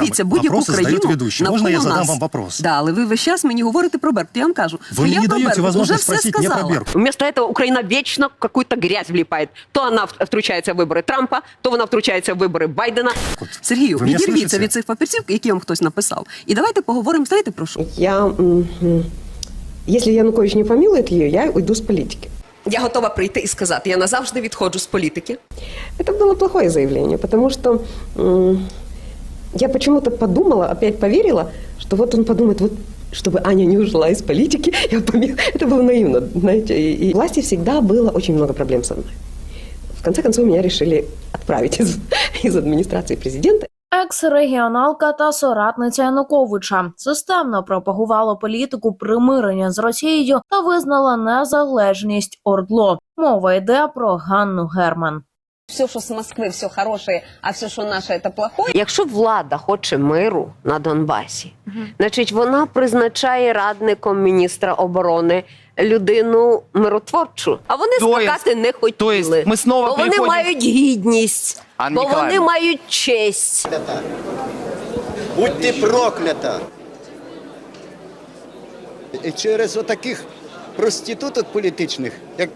Дивіться, будь-яку Вопросы країну задает ведущий. Можно я навколо задам нас. вам вопрос? Да, але ви весь час мені говорите про Беркут. Я вам кажу, Вы що мне я не про даете Беркут вже возможность все спросить не про сказала. Беркут. Вместо этого Украина вечно в какую-то грязь влипает. То она в- втручается в выборы Трампа, то вона втручається в вибори Байдена. Сергію, Ви мене відірвіться слышите? від цих папірців, які вам хтось написав. І давайте поговоримо, знаєте про що? Я, м, м, если Янукович не помилует ее, я уйду с политики. Я готова прийти і сказати, я назавжди відходжу з політики. Это было плохое заявление, потому что м, я почему-то подумала, опять поверила, что вот он подумает, вот чтобы Аня не ушла из политики, я помил- это было наивно, знаете. И, и власти всегда было очень много проблем со мной. В конце концов, меня решили отправить из, из администрации президента. Екс-регіоналка та соратниця Януковича системно пропагувала політику примирення з Росією та визнала незалежність Ордло. Мова йде про Ганну Герман. все, что с Москвы, все хорошее, а все, что наше, это плохое. Якщо влада хоче миру на Донбасі, значить вона призначає радником міністра оборони людину миротворчу. А вони То есть- скакати не хотіли. то есть ми снова бо вони мають гідність, Анна бо вони мають честь. Будь ти проклята. І через отаких проституток політичних, як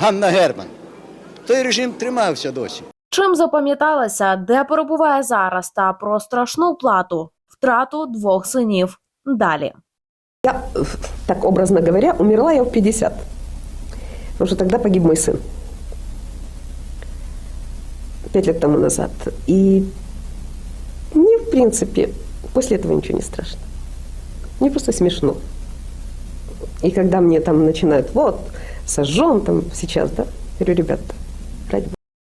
Ганна Герман, той режим тримався досі. Чим запам'яталася, де перебуває зараз, та про страшну плату втрату двох синів. Далі. Я, э, так образно говоря, умерла я в 50. Потому что тогда погиб мой сын. Пять лет тому назад. И мне, в принципе, после этого ничего не страшно. Мне просто смешно. И когда мне там начинают, вот, сожжем там сейчас, да, я говорю, ребята, ради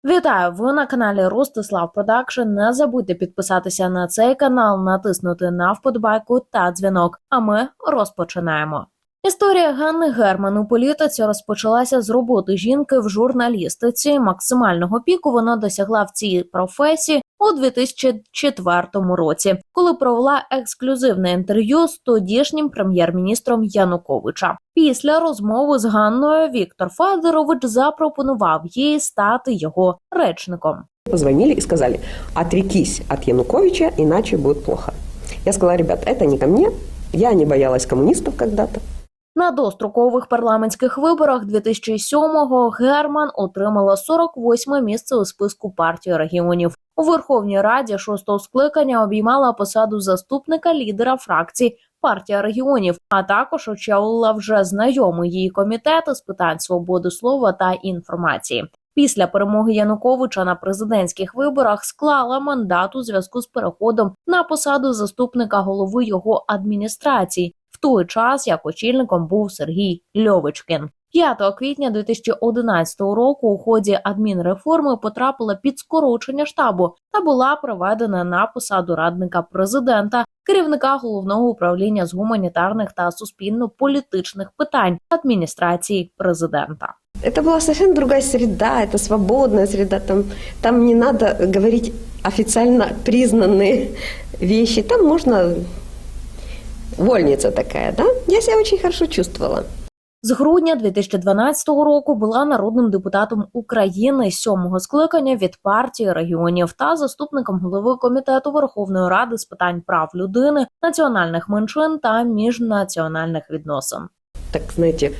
Вітаю! Ви на каналі Ростислав Продакшн. Не забудьте підписатися на цей канал, натиснути на вподобайку та дзвінок. А ми розпочинаємо. Історія Ганни Герман у політиці розпочалася з роботи жінки в журналістиці. Максимального піку вона досягла в цій професії у 2004 році, коли провела ексклюзивне інтерв'ю з тодішнім прем'єр-міністром Януковича. Після розмови з Ганною Віктор Федорович запропонував їй стати його речником. Позвонили и сказали, отрекись от Януковича, иначе будет плохо. Я сказала, ребят, это не ко мне, я не боялась коммунистов когда-то. На дострокових парламентських виборах 2007-го Герман отримала 48 місце у списку партії регіонів. У Верховній Раді шостого скликання обіймала посаду заступника лідера фракції партія регіонів, а також очолила вже знайомий її комітет з питань свободи слова та інформації. Після перемоги Януковича на президентських виборах склала мандат у зв'язку з переходом на посаду заступника голови його адміністрації, в той час як очільником був Сергій Льовичкін. 5 квітня 2011 року у ході адмінреформи потрапила під скорочення штабу та була проведена на посаду радника президента, керівника головного управління з гуманітарних та суспільно-політичних питань адміністрації президента. Это была совсем другая среда, это свободная среда, там, там не надо говорить официально признанные вещи, там можно вольница такая, да? Я себя очень хорошо чувствовала. З грудня 2012 року була народним депутатом України сьомого скликання від партії регіонів та заступником голови комітету Верховної Ради з питань прав людини, національних меншин та міжнаціональних відносин. Так, знаете,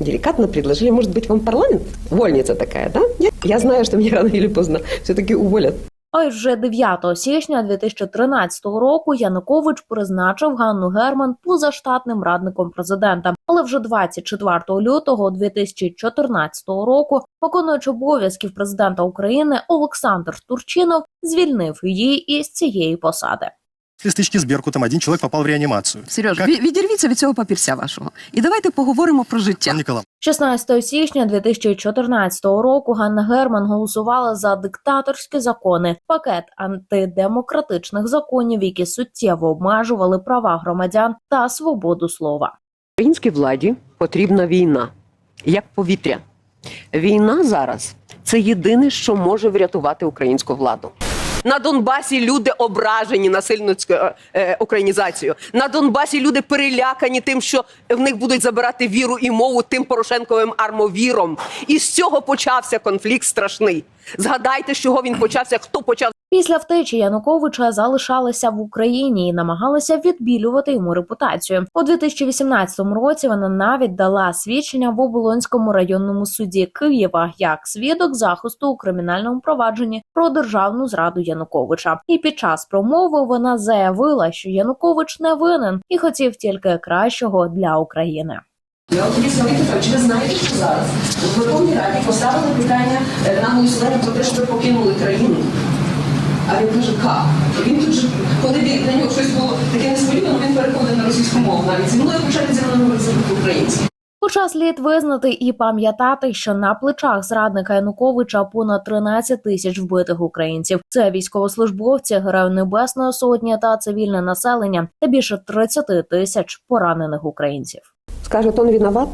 деликатно предложили, может быть, вам парламент? Вольница такая, да? Я, знаю, что меня рано или поздно все-таки уволят. А вже 9 січня 2013 року Янукович призначив Ганну Герман позаштатним радником президента. Але вже 24 лютого 2014 року, виконуючи обов'язків президента України, Олександр Турчинов звільнив її із цієї посади. После стычки с Беркутом один человек попал в реанимацию. Сереж, Как- відірвіться від цього папірця вашого. І давайте поговоримо про життя. Пан Николай, 16 січня 2014 року Ганна Герман голосувала за диктаторські закони, пакет антидемократичних законів, які суттєво обмежували права громадян та свободу слова. Українській владі потрібна війна, як повітря. Війна зараз це єдине, що може врятувати українську владу. На Донбасі люди ображені насильницькою е, українізацією. На Донбасі люди перелякані тим, що в них будуть забирати віру і мову тим Порошенковим армовіром. І з цього почався конфлікт страшний. Згадайте, з чого він почався, хто почав Після втечі Януковича залишалися в Україні і намагалися відбілювати йому репутацію. У 2018 році вона навіть дала свідчення в Оболонському районному суді Києва як свідок захисту у кримінальному провадженні про державну зраду Януковича. І під час промови вона заявила, що Янукович не винен і хотів тільки кращого для України. Олексій Вікторович, ви знаєте, що зараз у Верховній Раді поставили питання е, на голосування про те, що ви покинули країну. А він каже, як? Він тут же, коли для нього щось було таке несподівано, він переходить на російську мову. Навіть зі мною почали зі мною говорити українською. Хоча слід визнати і пам'ятати, що на плечах зрадника Януковича понад 13 тисяч вбитих українців. Це військовослужбовці, герої Небесної сотні та цивільне населення, та більше 30 тисяч поранених українців. Скажет, он виноват,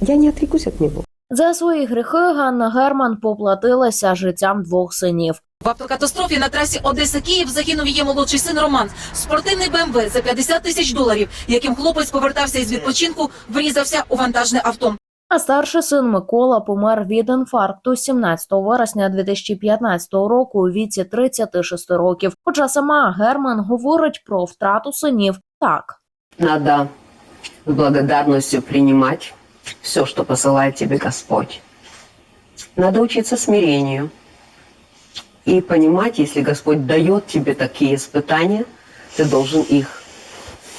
я не отрекусь от него. За свої гріхи Ганна Герман поплатилася життям двох синів. В автокатастрофі на трасі Одеса-Київ загинув її молодший син Роман. Спортивний БМВ за 50 тисяч доларів, яким хлопець повертався із відпочинку, врізався у вантажне авто. А старший син Микола помер від інфаркту 17 вересня 2015 року у віці 36 років. Хоча сама Герман говорить про втрату синів так. Надо с благодарностью принимать все, что посылает тебе Господь. Надо учиться смирению и понимать, если Господь дает тебе такие испытания, ты должен их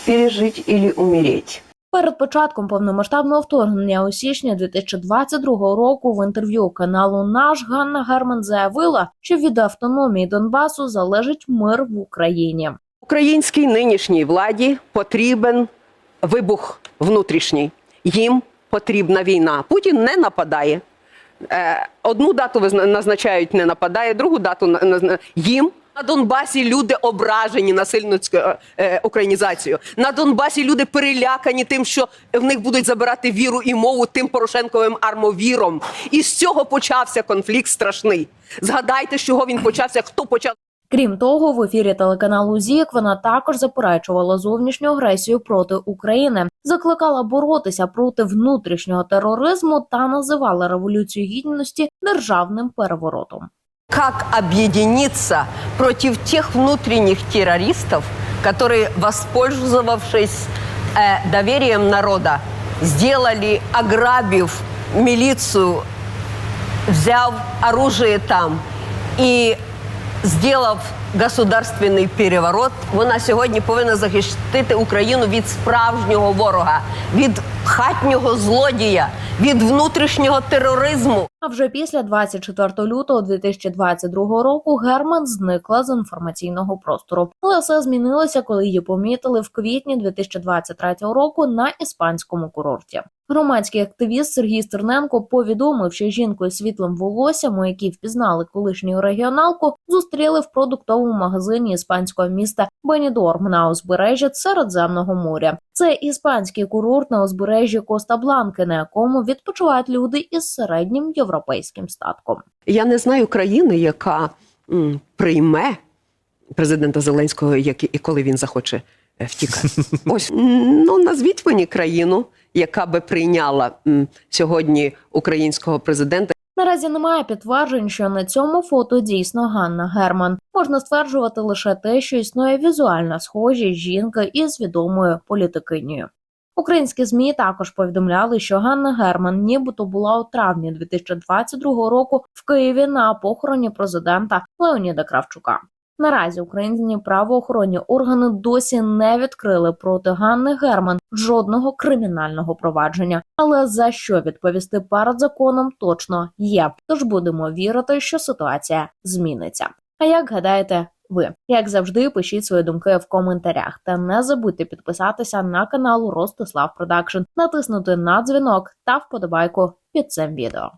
пережить или умереть. Перед початком повномасштабного вторгнення у січні 2022 року в інтерв'ю каналу Наш Ганна Герман заявила, що від автономії Донбасу залежить мир в Україні. Українській нинішній владі потрібен вибух внутрішній. Їм потрібна війна. Путін не нападає. Е, Одну дату назначають, не нападає, другу дату на- назна- їм. На Донбасі люди ображені насильницькою е, українізацією. На Донбасі люди перелякані тим, що в них будуть забирати віру і мову тим Порошенковим армовіром. І з цього почався конфлікт страшний. Згадайте, з чого він почався, хто почав. Крім того, в ефірі телеканалу ЗІК вона також заперечувала зовнішню агресію проти України, закликала боротися проти внутрішнього тероризму та називала революцію гідності державним переворотом. как объединиться против тех внутренних террористов, которые, воспользовавшись э, доверием народа, сделали, ограбив милицию, взяв оружие там і сделав государственний переворот, вона сьогодні повинна захистити Україну від справжнього ворога, від хатнього злодія, від внутрішнього тероризму. А вже після 24 лютого 2022 року Герман зникла з інформаційного простору. Але все змінилося, коли її помітили в квітні 2023 року на іспанському курорті. Громадський активіст Сергій Стерненко повідомив, що жінку із світлим волоссям, у якій впізнали колишню регіоналку, зустріли в продуктовому магазині іспанського міста Бенідорм на узбережжі Середземного моря. Це іспанський курорт на узбережжі Коста Бланки, на якому відпочивають люди із середнім європейським статком. Я не знаю країни, яка м, прийме президента Зеленського, як і коли він захоче е, втікати. Ось м, ну назвіть мені країну, яка би прийняла сьогодні українського президента. Наразі немає підтверджень, що на цьому фото дійсно Ганна Герман. Можна стверджувати лише те, що існує візуальна схожість жінки із відомою політикинею. Українські змі також повідомляли, що Ганна Герман нібито була у травні 2022 року в Києві на похороні президента Леоніда Кравчука. Наразі українські правоохоронні органи досі не відкрили проти Ганни Герман жодного кримінального провадження. Але за що відповісти перед законом точно є. Тож будемо вірити, що ситуація зміниться. А як гадаєте ви? Як завжди, пишіть свої думки в коментарях та не забудьте підписатися на канал Ростислав Продакшн, натиснути на дзвінок та вподобайку під цим відео.